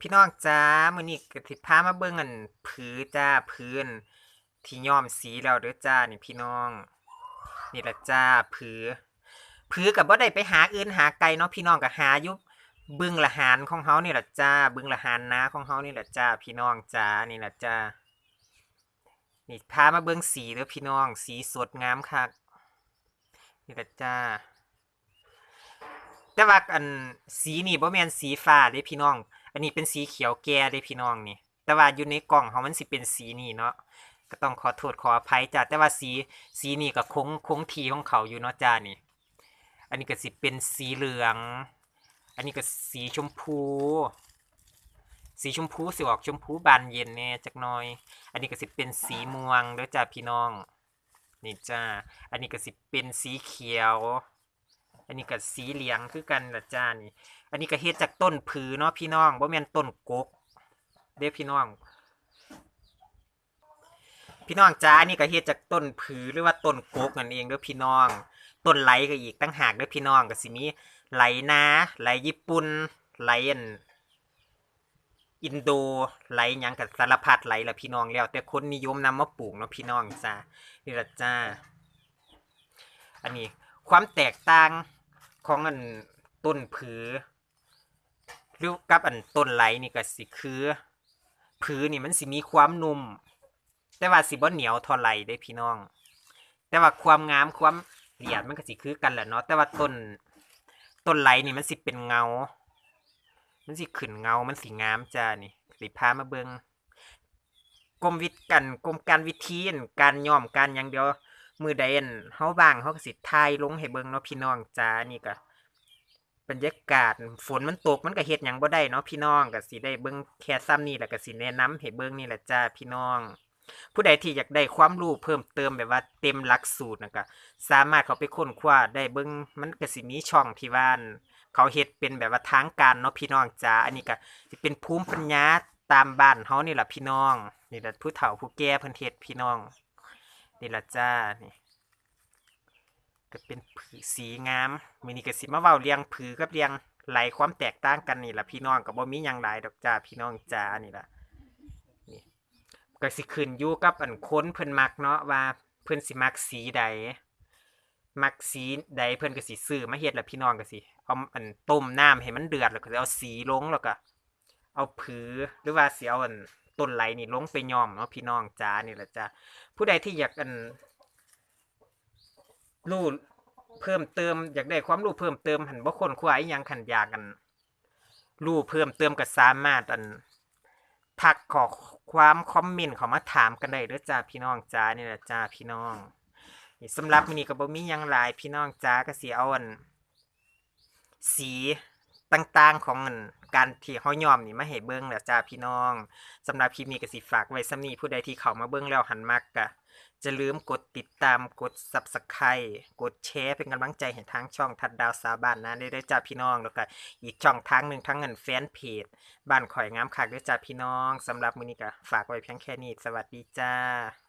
พี่น้องจ้ามื้อนี้ก็สิพามาเบิ่งอันผือจ้าพื้นที่ย้อมสีแล้วเด้อจ้านี่พี่น้อง นี่ละจ้าผือผือก็บ่ได้ไปหาอื่นหาไกลเนาะพี่น้องก็หาอยู่บึงละหารของเฮานี่ละจ้า บึงละหารนาของเฮานี่ละจ้า พี่น้องจ้านี่ละจ้า นี่พามาเบิ่งสีเด้อพี่น้อง สีสดงามคักนี่ละจ้าแต่ว่าอันสีนี่บ่แม่นสีฟ้าเด้พี่น้อง อันนี้เป็นสีเขียวแก่เด้พี่น้องนี่ แต่ว่าอยู่ในกล่องเขามันสิเป็นสีนี่เนาะ ก็ต้องขอโทษขออภัยจ้าแต่ว่าสีสีนี่ก็คงคงทีของเขาอยู่เนาะจ้านี่ อันนี้ก็สิเป็นสีเหลือง อันนี้ก็สีชมพู สีชมพูสิออกชมพูบานเย็นแน่จักหน่อย อันนี้ก็สิเป็นสีม่วงเด้อจ้าพี่น้อง นี่จ้า อันนี้ก็สิเป็นสีเขียว อันนี้ก็สีเหลืองคือกันละจ้านี่ อันนี้ก็เฮ็ดจากต้นผือเนาะพี่น้องบ่แม่นต้นกก เด้พี่น้อง พี่น้องจ้าอันนี้ก็เฮ็ดจากต้นผือหรือว่าต้นกกนั่นเองเด้อพี่น้องต้นไหลก็อีกตั้งหากเด้อพี่น้องก็สิมีไหลนาไหลญี่ปุ่นไหลอันอินโดไหลยังกับสารพัดไหลละพี่น้องแล้ว แต่คนนิยมนำมาปลูกเนาะพี่น้องจ้านี่ละจ้า อันนี้ความแตกต่าง ของอันต้นผือหรือกับอันต้นไหลนี่ก็สิคือผือนี่มันสิมีความนุ่ม แต่ว่าสิบ่เหนียวท่าไหร่เด้พี่น้อง แต่ว่าความงามความละเอียดมันก็สิคือกันแหละเนาะแต่ว่าต้นต้นไหลนี่มันสิเป็นเงา มันสิขึ้นเงา มันสิงามจ้านี่สิพามาเบิงกรมวิทย์กันกรมการวิธีการย่อมการหยังเดียว มือใดอั่นเฮาบางเฮาก็สิถ่ายลงให้เบิ่งเนาะพี่น้องจ้านี่ก็บรรยากาศฝนมันตกมันก็เฮ็ดหยังบ่ได้เนาะพี่น้องก็สิได้เบิ่งแค่ซ้ำนี่แหละก็สิแนะนำให้เบิ่งนี่แหละจ้าพี่น้อง ผู้ใดที่อยากได้ความรู้เพิ่มเติมแบบว่าเต็มหลักสูตรนะก็สามารถเขาไปค้นคว้าได้เบิ่งมันก็สิมีช่องที่ว่านเขาเฮ็ดเป็นแบบว่าทางการเนาะพี่น้องจ้าอันนี้ก็สิเป็นภูมิปัญญาตามบ้านเฮานี่แหละพี่น้องนี่แหละผู้เฒ่าผู้แก่เพิ่นเฮ็ดพี่น้อง นี่ละจ้านี่ก็เป็นผือสีงามมินี้ก็สิมาเว้าเรียงผือกับเรียงไหลความแตกต่างกันนี่ละพี่น้องก็บ่มีหยังหลายดอกจ้าพี่น้องจ้านี่ละนี่ก็สิขึ้นอยู่กับอันค้นเพิ่นมักเนาะว่าเพิ่นสิมักสีใดมักสีใดเพิ่นก็สิซื้อมาเฮ็ดล้วพี่น้องก็สิเอาอันต้มน้ำให้มันเดือดแล้วก็เอาสีลงแล้วก็เอาผือหรือว่าสิเอาอัน ต้นไหลนี่ลงไปยอมเนาะพี่น้องจ้านี่แหละจ้าผู้ใดที่อยากอันรู้เพิ่มเติมอยากได้ความรู้เพิ่มเติมหันบ่คนควายยังขันยากันรู้เพิ่มเติมก็สามารถอันทักขอความคอมเมนต์เขามาถามกันได้เด้อจ้าพี่น้องจ้านี่แหละจ้าพี่น้องสำหรับมื้อนี้ก็บ่มียังหลายพี่น้องจ้าก็สิเอาอันสี ต่างๆ ของอันการที่เขายอมนี่มาให้เบิ่งแหละจ้าพี่น้องสำหรับคลิปนี้ก็สิฝากไว้สำนี้ผู้ใดที่เข้ามาเบิ่งแล้วหันมักก็จะลืมกดติดตามกด Subscribe กดแชร์เป็นกำลังใจให้ทางช่องทัดดาวสาบ้านนะได้ด้วยจ้าพี่น้องแล้วก็อีกช่องทางหนึ่งทั้งเงินแฟนเพจบ้านข่อยงามคักด้วยจ้าพี่น้องสำหรับมื้อนี้ก็ฝากไว้เพียงแค่นี้สวัสดีจ้า